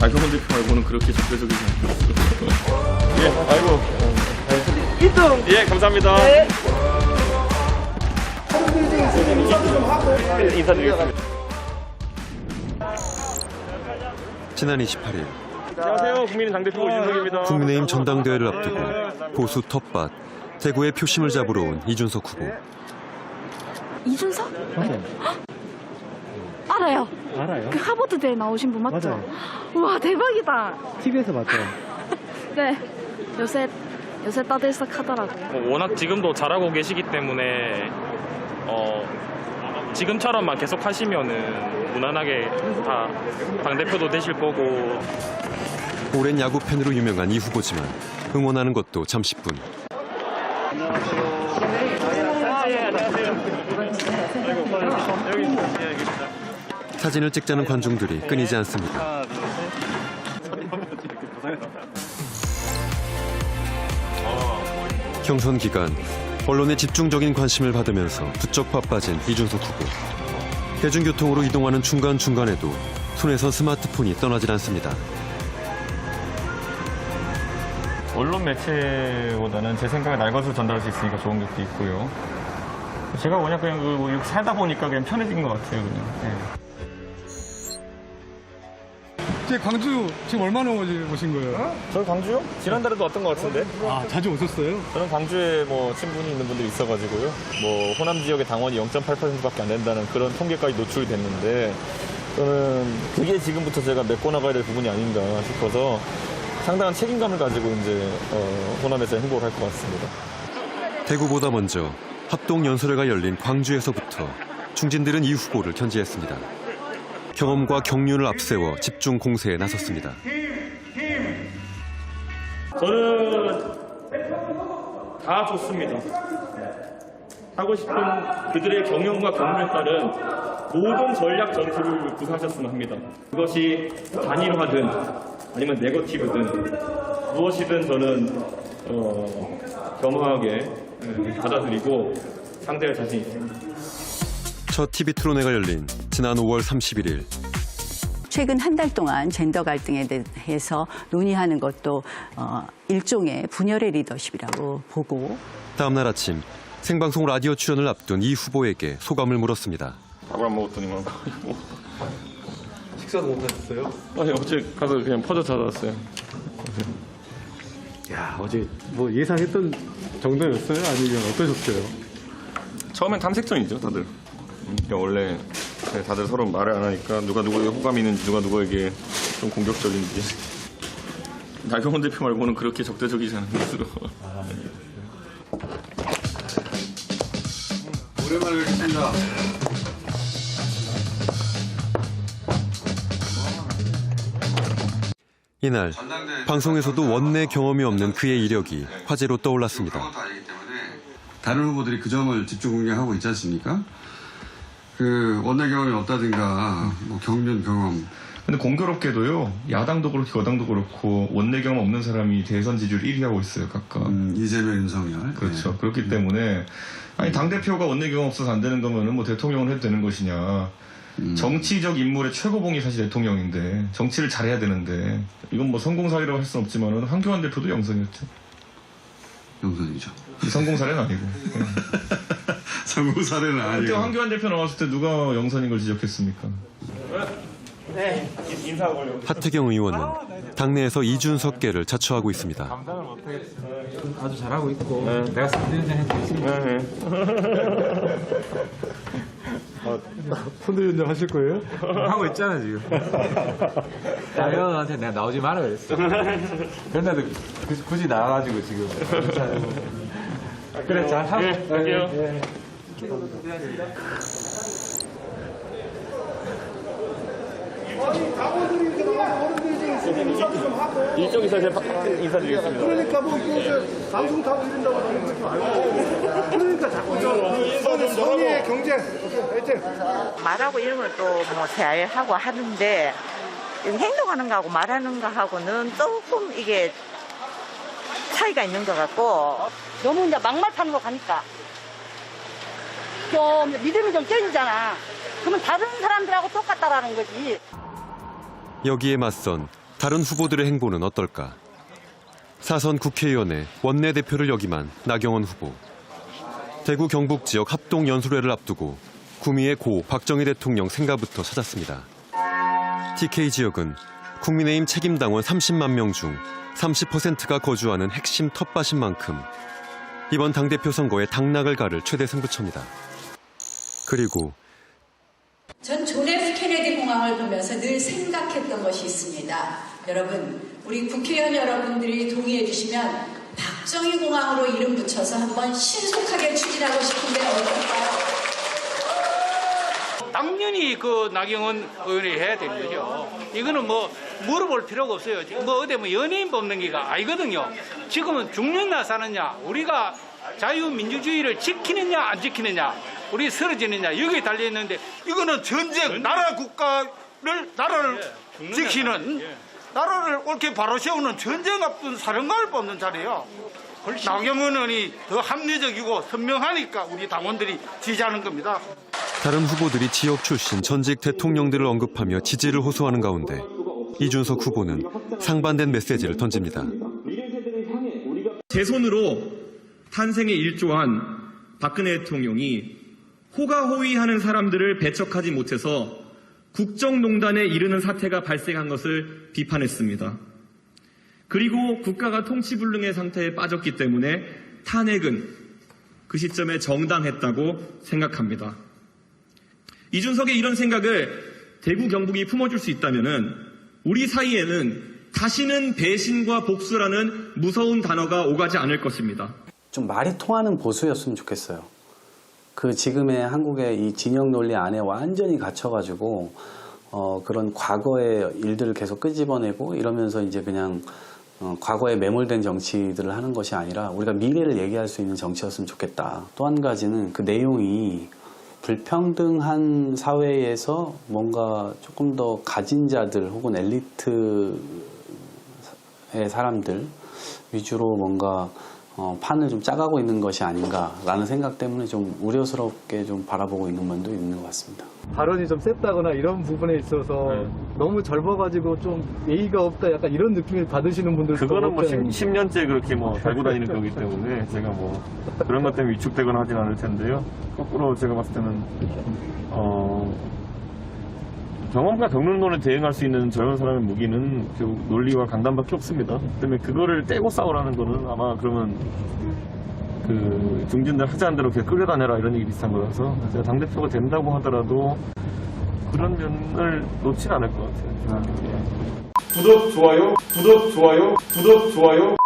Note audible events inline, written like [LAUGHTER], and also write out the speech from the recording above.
나경원 대표 말고는 그렇게 적대적이지 않습니다. 예, 아이고. 1등 예, 감사합니다. 네. 인사드리겠습니다. 지난 28일 안녕하세요. 국민의 당대표 이준석입니다. 국민의힘 전당대회를 앞두고 보수 텃밭 대구의 표심을 잡으러 온 이준석 후보. 이준석? 알아요. 알아요? 그 하버드 대회 나오신 분 맞죠? 맞아요. 우와 대박이다. TV에서 봤죠? 네. 요새 요새 따들썩하더라고요. 뭐 워낙 지금도 잘하고 계시기 때문에 어, 지금처럼만 계속 하시면은 무난하게 다 당대표도 되실 거고 오랜 야구 팬으로 유명한 이 후보지만 응원하는 것도 잠시뿐. 사진을 찍자는 관중들이 끊이지 않습니다. 경선 기간 언론의 집중적인 관심을 받으면서 부쩍 바빠진 이준석 후보. 대중교통으로 이동하는 중간중간에도 손에서 스마트폰이 떠나질 않습니다. 언론 매체보다는 제 생각을 날것으로 전달할 수 있으니까 좋은 것도 있고요. 제가 그냥 그냥 그 이렇게 살다 보니까 그냥 편해진 것 같아요. 그냥. 예. 제 광주 지금 얼마나 오신 거예요? 저 광주요? 지난달에도 왔던 것 같은데. 아, 자주 오셨어요? 저는 광주에 뭐 친분이 있는 분들이 있어가지고요. 뭐 호남 지역의 당원이 0.8%밖에 안 된다는 그런 통계까지 노출이 됐는데 저는 그게 지금부터 제가 메꿔 나가야 될 부분이 아닌가 싶어서 상당한 책임감을 가지고 이제 어, 호남에서 행보를 할 것 같습니다. 대구보다 먼저 합동 연설회가 열린 광주에서부터 중진들은 이 후보를 견지했습니다. 경험과 경륜을 앞세워 집중 공세에 나섰습니다. 저는 다 좋습니다. 하고 싶은 그들의 경영과 경륜에 따른 모든 전략 전술을 구사하셨으면 합니다. 그것이 단일화든 아니면 네거티브든 무엇이든 저는 어, 겸허하게 예, 받아들이고 상대할 자신 있습니다. 첫 TV 토론회가 열린 지난 5월 31일 최근 한 달 동안 젠더 갈등에 대해서 논의하는 것도 어, 일종의 분열의 리더십이라고 보고 다음 날 아침 생방송 라디오 출연을 앞둔 이 후보에게 소감을 물었습니다. 밥을 안 먹었더니만 뭐. 식사도 못 하셨어요? 아니 어제 가서 그냥 퍼져 찾아왔어요. 야, 어제 뭐 예상했던 정도였어요? 아니면 어떠셨어요? 처음엔 탐색전이죠, 다들. 음, 그러니까 원래 다들 서로 말을 안 하니까 누가 누구에게 호감이 있는지 누가 누구에게 좀 공격적인지. 나경원 대표 말고는 그렇게 적대적이지 않은 것으로. 오랜만에 뵙겠습니다. 이날 방송에서도 원내 경험이 없는 그의 이력이 화제로 떠올랐습니다. 때문에 다른 후보들이 그 점을 집중 공략하고 있지 않습니까? 그 원내 경험이 없다든가 뭐 경륜 경험 근데 공교롭게도요 야당도 그렇고 여당도 그렇고 원내 경험 없는 사람이 대선 지지율 1위 하고 있어요 각각 음, 이재명 윤석열 그렇죠 네. 그렇기 때문에 아니 당 대표가 원내 경험 없어서 안 되는 거면은 뭐 대통령을 해도 되는 것이냐 음. 정치적 인물의 최고봉이 사실 대통령인데 정치를 잘해야 되는데 이건 뭐 성공 사례라고 할 수는 없지만은 황교안 대표도 영선이었죠 영선이죠. 이 성공 사례는 아니고 예. [LAUGHS] 성공 사례는 그때 아니고 황교안 대표 나왔을 때 누가 영선인 걸 지적했습니까? 하태경 의원은 당내에서 이준석계를 자처하고 있습니다. 아주 잘하고 있고 내가 선대위원장 해도 선대위원장 [LAUGHS] 하실 거예요? 하고 있잖아 지금. [LAUGHS] 나영한테 내가 나오지 마라 그랬어. [LAUGHS] 그런데도 굳이, 나와가지고 지금. 그래 잘하고 예, 갈게요. 일정 있어 제가 인사드리겠습니다. 그러니까 뭐 이거 방송 타고 이런다고 하는 거지 말고. 그러니까 자꾸 저 선의의 경쟁 화이팅! 말하고 이런 걸 또뭐 대화하고 하는데 행동하는 거하고 말하는 거하고는 조금 이게 차이가 있는 것 같고. 너무 이제 막말 타는 거 가니까 좀 믿음이 좀 깨지잖아. 그러면 다른 사람들하고 똑같다라는 거지. 여기에 맞선 다른 후보들의 행보는 어떨까? 사선 국회의원의 원내대표를 역임한 나경원 후보. 대구 경북 지역 합동 연설회를 앞두고 구미의 고 박정희 대통령 생가부터 찾았습니다. TK 지역은 국민의힘 책임당원 30만 명 중 30%가 거주하는 핵심 텃밭인 만큼 이번 당대표 선거에 당락을 가를 최대 승부처입니다. 그리고 전 존 F 케네디 공항을 보면서 늘 생각했던 것이 있습니다. 여러분, 우리 국회의원 여러분들이 동의해 주시면 박정희 공항으로 이름 붙여서 한번 신속하게 추진하고 싶은데 어떨까요? 당연히 그 나경원 의원이 해야 되는 거죠. 이거는 뭐 물어볼 필요가 없어요. 지금 뭐 어디 뭐 연예인 뽑는 게가 아니거든요. 지금은 죽느냐 사느냐, 우리가 자유민주주의를 지키느냐 안 지키느냐, 우리 쓰러지느냐 여기에 달려 있는데 이거는 전쟁, 나라 국가를 나라를 지키는 나라를 옳게 바로 세우는 전쟁 앞둔 사령관을 뽑는 자리예요. 나경원 의원이 더 합리적이고 선명하니까 우리 당원들이 지지하는 겁니다. 다른 후보들이 지역 출신 전직 대통령들을 언급하며 지지를 호소하는 가운데 이준석 후보는 상반된 메시지를 던집니다. 제 손으로 탄생에 일조한 박근혜 대통령이 호가호위하는 사람들을 배척하지 못해서 국정농단에 이르는 사태가 발생한 것을 비판했습니다. 그리고 국가가 통치불능의 상태에 빠졌기 때문에 탄핵은 그 시점에 정당했다고 생각합니다. 이준석의 이런 생각을 대구 경북이 품어줄 수 있다면 우리 사이에는 다시는 배신과 복수라는 무서운 단어가 오가지 않을 것입니다. 좀 말이 통하는 보수였으면 좋겠어요. 그 지금의 한국의 이 진영 논리 안에 완전히 갇혀가지고 어, 그런 과거의 일들을 계속 끄집어내고 이러면서 이제 그냥 어, 과거에 매몰된 정치들을 하는 것이 아니라 우리가 미래를 얘기할 수 있는 정치였으면 좋겠다. 또 한 가지는 그 내용이 불평등한 사회에서 뭔가 조금 더 가진 자들 혹은 엘리트의 사람들 위주로 뭔가 어, 판을 좀 짜가고 있는 것이 아닌가라는 생각 때문에 좀 우려스럽게 좀 바라보고 있는 면도 있는 것 같습니다. 발언이 좀 셌다거나 이런 부분에 있어서 너무 젊어가지고 좀 예의가 없다 약간 이런 느낌을 받으시는 분들도 그거는 뭐 없잖아요. 10, 년째 그렇게 뭐 [LAUGHS] 달고 다니는 거기 때문에 제가 뭐 그런 것 때문에 위축되거나 하진 않을 텐데요. 거꾸로 제가 봤을 때는 어 경험과 경륜론에 대응할 수 있는 젊은 사람의 무기는 결국 논리와 강단밖에 없습니다. 때문에 그거를 떼고 싸우라는 거는 아마 그러면 그 중진들 하자는 대로 그냥 끌려다녀라 이런 얘기 비슷한 거라서 제가 당대표가 된다고 하더라도 그런 면을 놓진 않을 것 같아요. 구독, 좋아요, 구독, 좋아요, 구독, 좋아요.